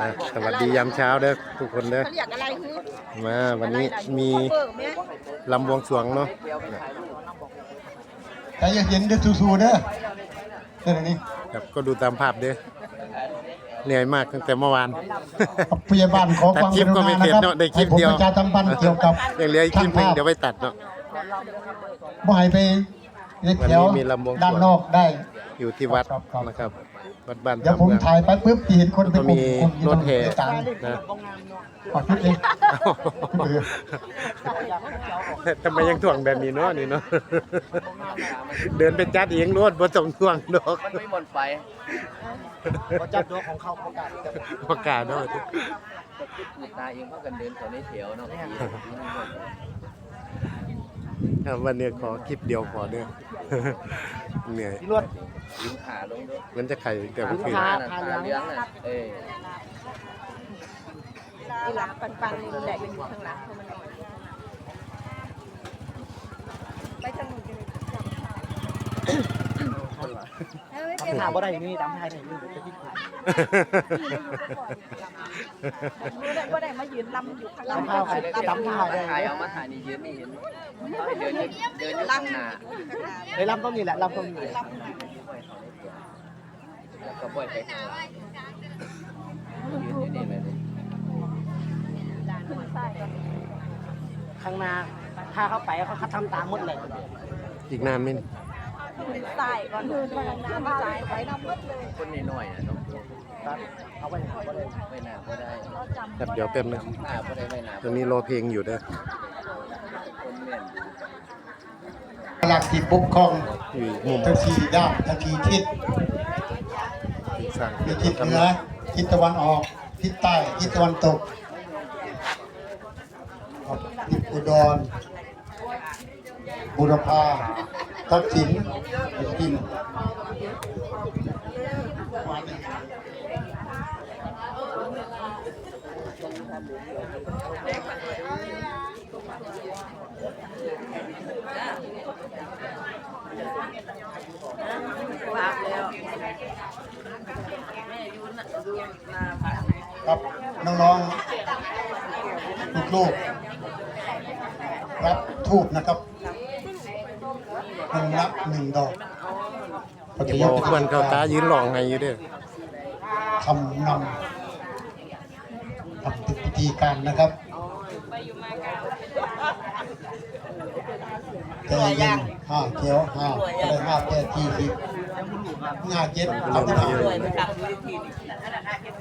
อะสวัสดียามเช้าเด้อทุกคนเด้อเขาเรียกอะไรคือมาวันนี้มีเบิกไหมลำบวงสรวงเนาะใจเย็นๆเด้อสู้ๆเด้อเด้อนี่ครับก็ดูตามภาพเด้อเหนื่อยมากตั้งแต่เมื่อวาน พยาบาลขอตัดความคลิปก็ไม่เสร็จเนอะได้คลิปเดียวให้ผมประชาสัมพันธ์เกี่ยวกับยังเหลืออีกคลิปหนึงเดี๋ยวไปตัดเนาะบ่ให้ไปในแถววันนี้มีลำวงสรวงด้านนอกได้อยู่ที่วัดครับครับนะครับ วัดบ้านเดี๋ยวตามผมเมืองถ่ายไปปุ๊บจะเห็นคนไปก็กลุ่มีมกลุ่มอยู่รถแห่ตรงกลางนะขอคิดเองทำไมยังถ่วงแบบนี้เนาะนี่เนาะเดินไปจัดเองรวดบ่ต้องถ่วงดอกมันไม่หมดไฟเขาจัดตัวของเขาประกาศประกาศเนาะตาเองเขากันเดินเขาในแถวเนาะ ครับวันนี้ขอคลิปเดียวพอเด้อเหนื่อยที่รถยิงขาลงด้วยมันจะไข่แต่เมื่อคืนตาน่ะตาเลี้ยงน่ะเอ้ยที่หลังปันปันๆนี่แหละเป็นอยู่ข้างหลังเพราะมันไปทางนู้นกันเลย ถามว่าได้นี่ตามไทยได้นี่จะยิ่งรู้ได้ว่าได้มายืนลำอยู่ข้างหลังข้าวใครลำจำถ่ายได้ถ่ายเอามาถ่ายนี่ยืนนี่เห็นเขาให้เดินอยู่เดินอยู่ข้างหน้าเลยลำต้นนี่แหละลำต้นนี่แล้วก็ปล่อยไปข้างหลังยืนอยู่นี่เลยข้างหน้าถ้าเข้าไปเขาทำตามหมดเลยอีกนานไหมนี่ ใส่ก่อนเดินไปน้ำใส่ไปน้ำมืดเลยคนน้อยๆน่ะเนาะเอาไปเอาไปเลยไม่น่าก็ได้ครับเดี๋ยวแป๊บนึงหน้าก็ได้ไม่น่าตอนนี้รอเพลงอยู่เด้อคนเม่นหลักที่ปกครองอยู่อีกมุมทั้งสี่ด้านทั้งสี่ทิศที่สร้างมีทิศเหนือทิศตะวันออก ทิศใต้ทิศตะวันตกครับทิศอุดรบุรพา ทักษิณเป็นทินครับน้องๆลูกๆรับทูบนะครับ หนึ่งนับหนึ่งดอกปฏิบญาอกณควรเข้าตายืนหลองไงอยู่เด้อคำนำทำพิธีการนะครับใจเย็นห้าเขียวห้าก็ได้ห้าแปดที่สิบห้าเจ็ดเอาไปทำ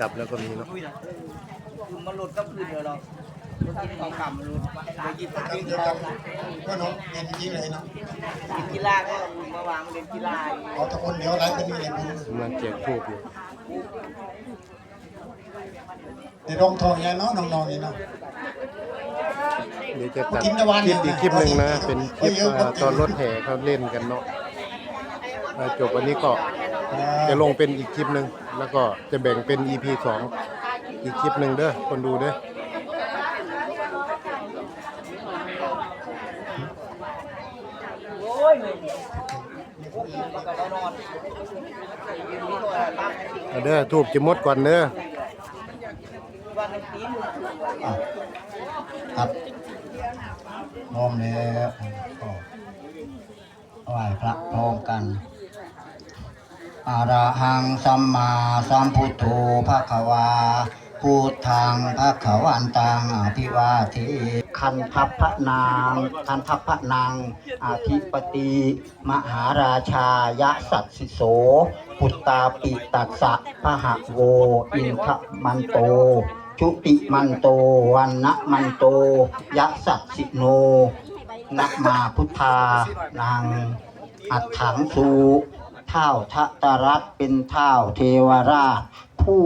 กลับแล้วก็มีเนาะมันหลุดก็พื้นเลยเรากิน ของกำหลุดไปกินเดียวกันก็น้องเรียนจริงๆเลยเนาะกีฬาก็มาวางเล่นกีฬาเอาแตะคนเดียวไรก็มีเลยบุญกำลังแจกทูบอยู่ในโรงทองเนี่ยเนาะน้องๆนี่เนาะเดี๋ยวจะตัดคลิปอีกคลิปหนึ่งนะ เป็นคลิปตอนรถแห่เขาเล่นกันเนาะจบวันนี้ก็จะลงเป็นอีกคลิปหนึ่งแล้วก็จะแบ่งเป็น EP สองอีกคลิปหนึ่งเด้อคนดูเด้อ เอาเด้อทูบจะหมดก่อนเด้อครับพร้อมแล้วก็ไหว้พระพร้อมกันอะระหังสัมมาสัมพุทโธภะคะวา พุทธังภะคะวันตังอภิวาเทคันทัพพระนางคันทัพพระนางอธิปติมหาราชายะสัตสิโสปุตตาปิตัสสะพหะโว อินทมันโตชุติมันโตวันนะมันโตยะสัตสิโนนะมาพุทธานางอัฏฐังสูเท่าทะตรัตเป็นเท่าเทวราชผู้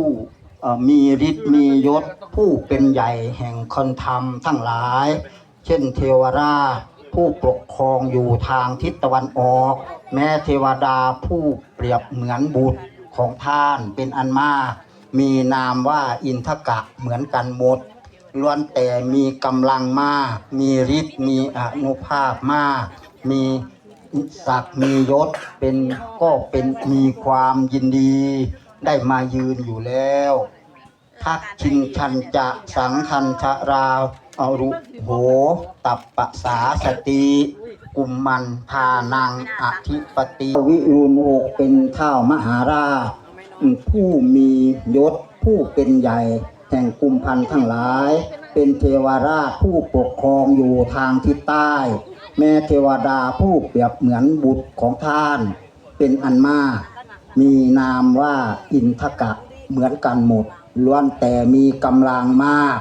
มีฤทธิ์มียศผู้เป็นใหญ่แห่งคนธรรมทั้งหลาย เช่นเทวราชผู้ปกครองอยู่ทางทิศตะวันออก แม้เทวดาผู้เปรียบเหมือนบุตรของท่านเป็นอันมาก มีนามว่าอินทกะเหมือนกันหมดล้วนแต่มีกำลังมาก มีฤทธิ์มีอนุภาพมาก มีศักดิ์มียศเป็นก็เป็นมีความยินดี ได้มายืนอยู่แล้ว ทักชิงชันจะสังคันชะราวอรุโห ตับปะสาสติกุมมันพานังอธิปติวิรุณโอกเป็นเท่ามหาราชผู้มียศผู้เป็นใหญ่ แห่งกุมพันธ์ทั้งหลาย เป็นเทวราชผู้ปกครองอยู่ทางทิศใต้ แม่เทวดาผู้เปรียบเหมือนบุตรของท่าน เป็นอันมาก มีนามว่าอินทกะเหมือนกันหมด ล้วนแต่มีกำลังมาก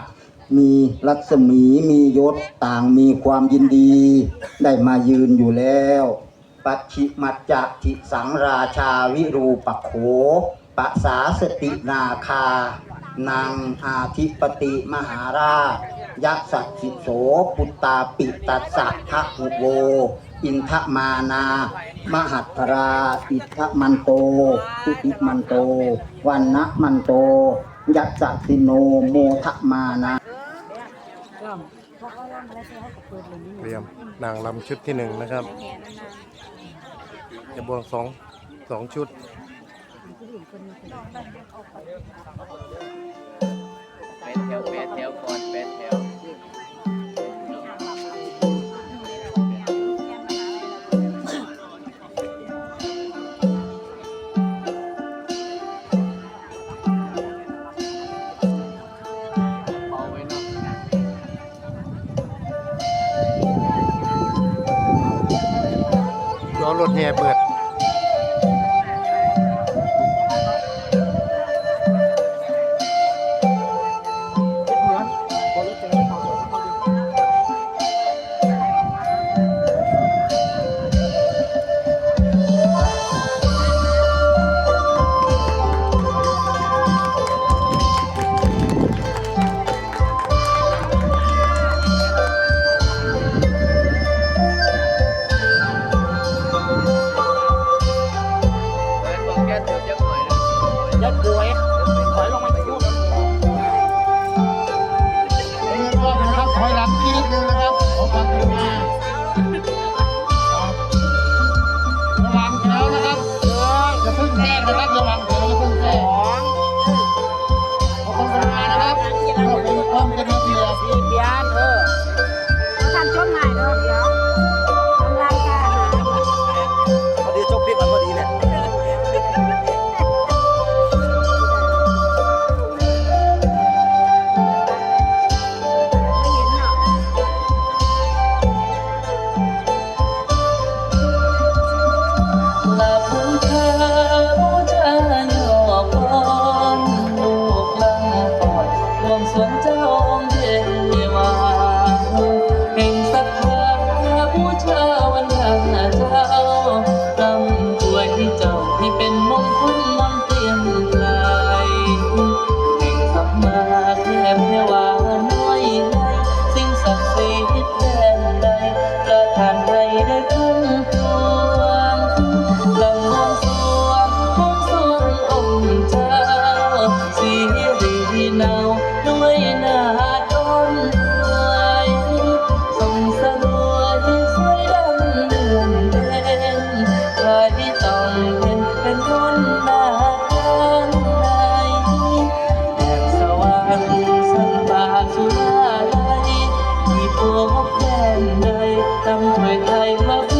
มีรัศมีมียศต่างมีความยินดี ได้มายืนอยู่แล้ว ปัจฉิมัจจะทิสังราชาวิรูปโขปะสาสตินาคานางอาธิปติมหาราชยักษัสิโสปุตตาปิตัสสะทะหุโว อินทมานา มหัตถราอิทมันโตทุติมันโต วันนะมันโต ยัจติโนโมทมานาเตรียมนางลำชุดที่หนึ่งนะครับจะบวงสองสองชุดแปดแถวแปดแถวก่อนแปดแถว รถแห่เปิด นใดตำถวยไทยมา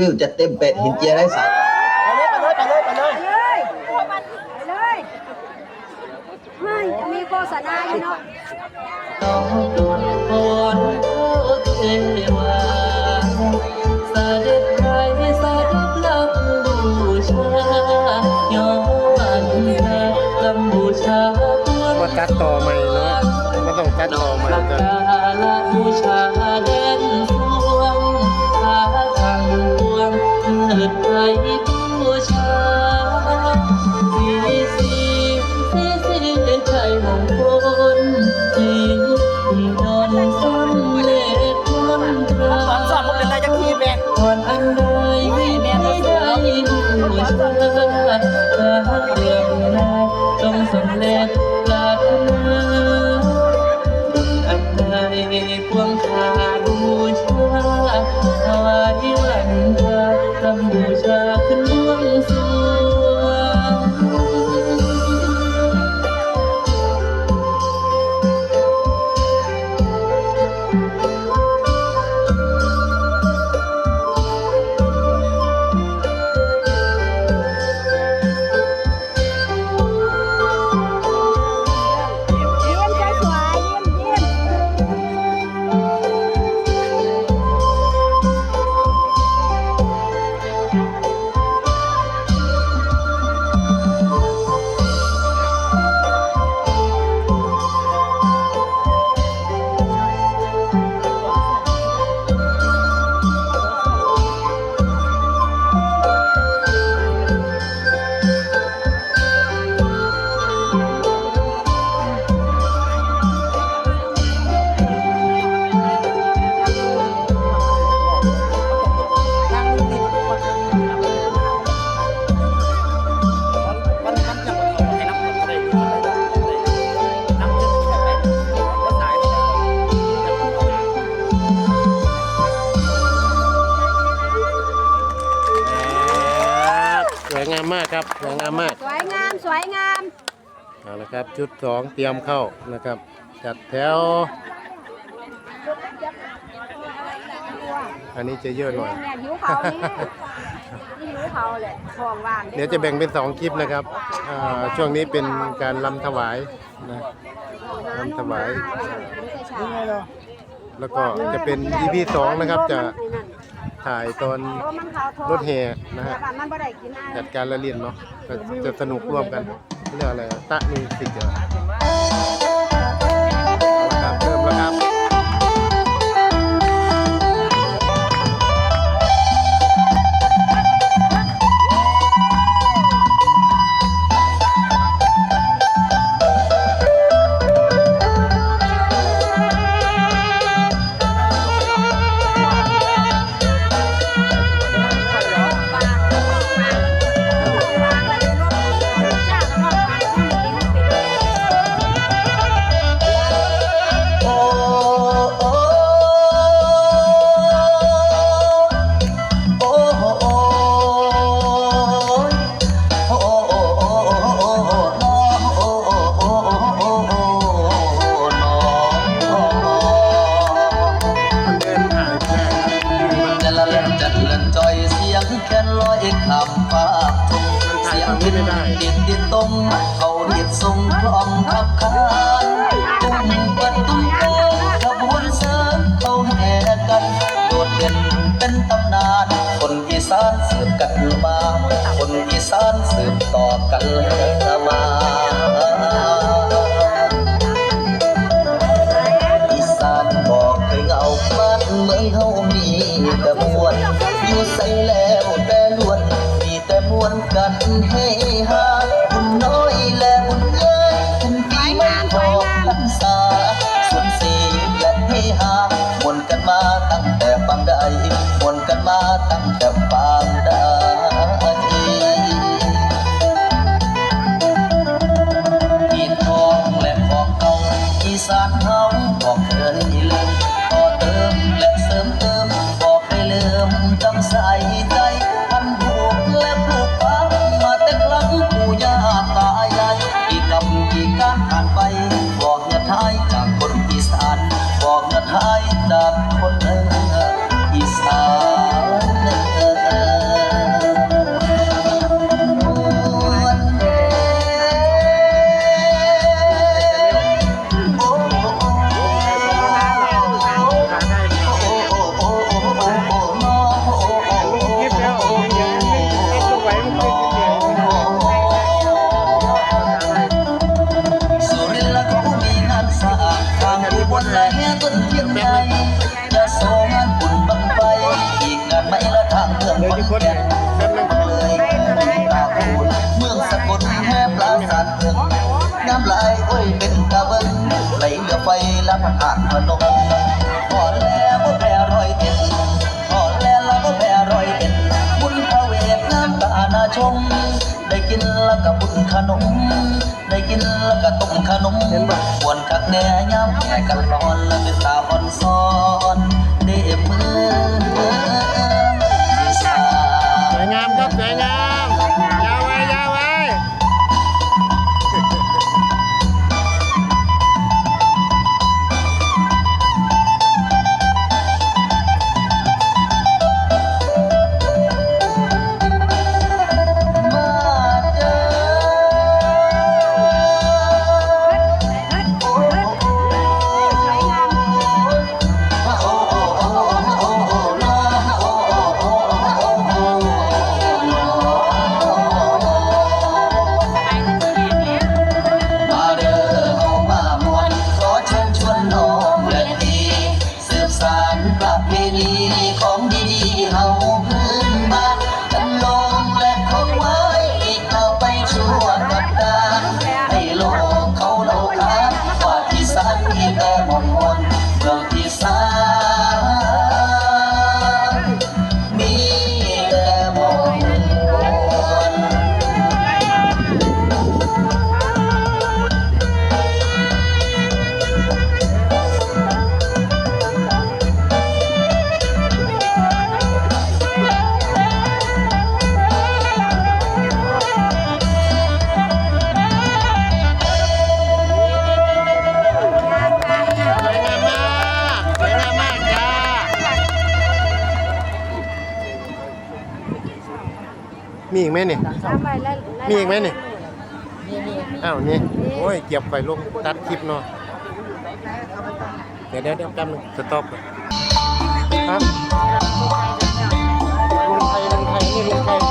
วิวจะเต็มเป็ดหินเจียได้สักไปเลยไปเลยไปเลยไปเลยไปเลยไปเลยไม่มีโฆษณาอยู่เนาะน้องโดนพรเทวาเสด็จไพรสดับลำบูชาย้อนเธอลำบูชาปวงมาตัดต่อใหม่เนาะไม่ต้องตัดต่อใหม่สักจ้ะ กิดใครผู้ชาสีสีสีสีเป็นชายมงคลจีมีนอนซ้อนเล็ดคนตราสอนสอนมึงเป็นอะไรจังทีแม่ก่อนอันใดไม่ได้ผู้ชาจะเรียนได้จงสำเร็ำบูชาขึ้นมา ครับชุดสองเตรียมเข้านะครับ จัดแถว อันนี้จะเยอะหน่อยเหิวเขานี่หิวเขาและท้องวางเดี๋ยวจะแบ่งเป็นสองคลิปนะครับช่วงนี้เป็นการลำถวายนะลำถวาย แล้วก็จะเป็นอีพีสองนะครับจะถ่ายตอนรถแห่นะฮะจัดการละเลียนเนาะจะสนุกร่วมกัน เรียกอะไรตะมีวสิกเหร กันมา คนอีสานสืบต่อกัน You're Ellie. Michael Mahon, love it, top. มีแต่ มีอีกไหมเนี่ยอ้าวนี่โอ้ยเก็บไฟลงตัดคลิปเนาะเดี๋ยวเดี๋ยวเดี๋ยวแป๊บนึงสต็อปก่อนฮะลุงไทยลุงไทยนี่ลุงไทย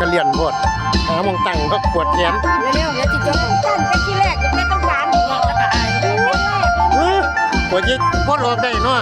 กระเลียนโพดหามองตั้งก็ปวดแขนเร็วๆเดี๋ยวจิตจบตั้งแต่ที่แรกจะไม่ต้องการอีกแล้วก็อายเออปวดยิ่งโพดหลอกได้เนาะ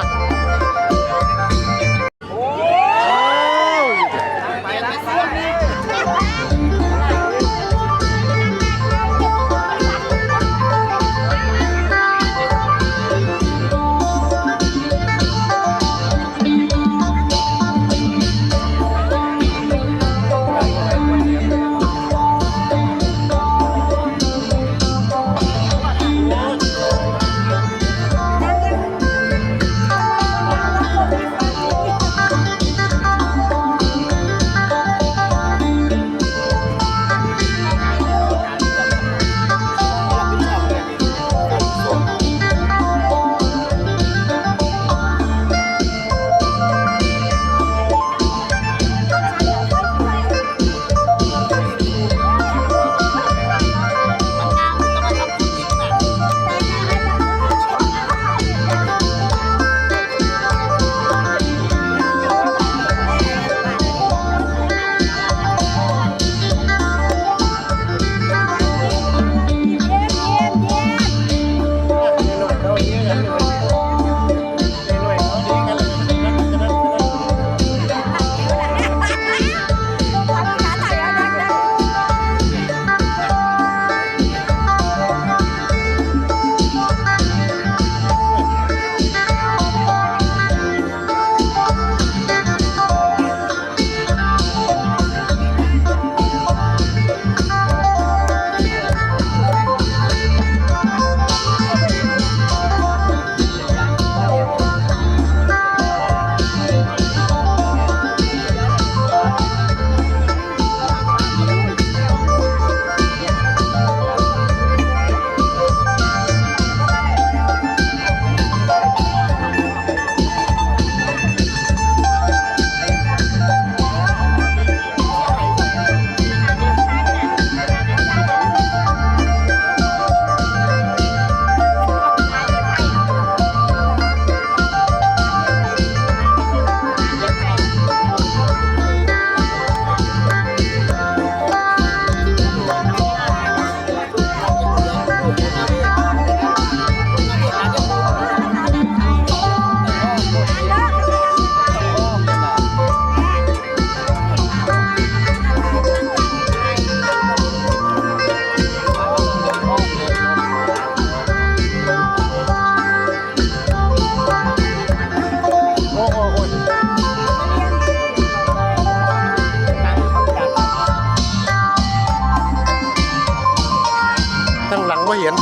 เห็น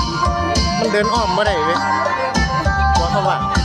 มันเดินอ้อมไม่ได้เว้ยว่าเขาว่าส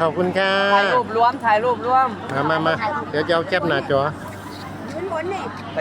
ขอบคุณค่ะถ่ายรูปรวมถ่ายรูปรวมมามามาเดี๋ยวจะเอาแคปหน้าจอหมุนๆนี่ไป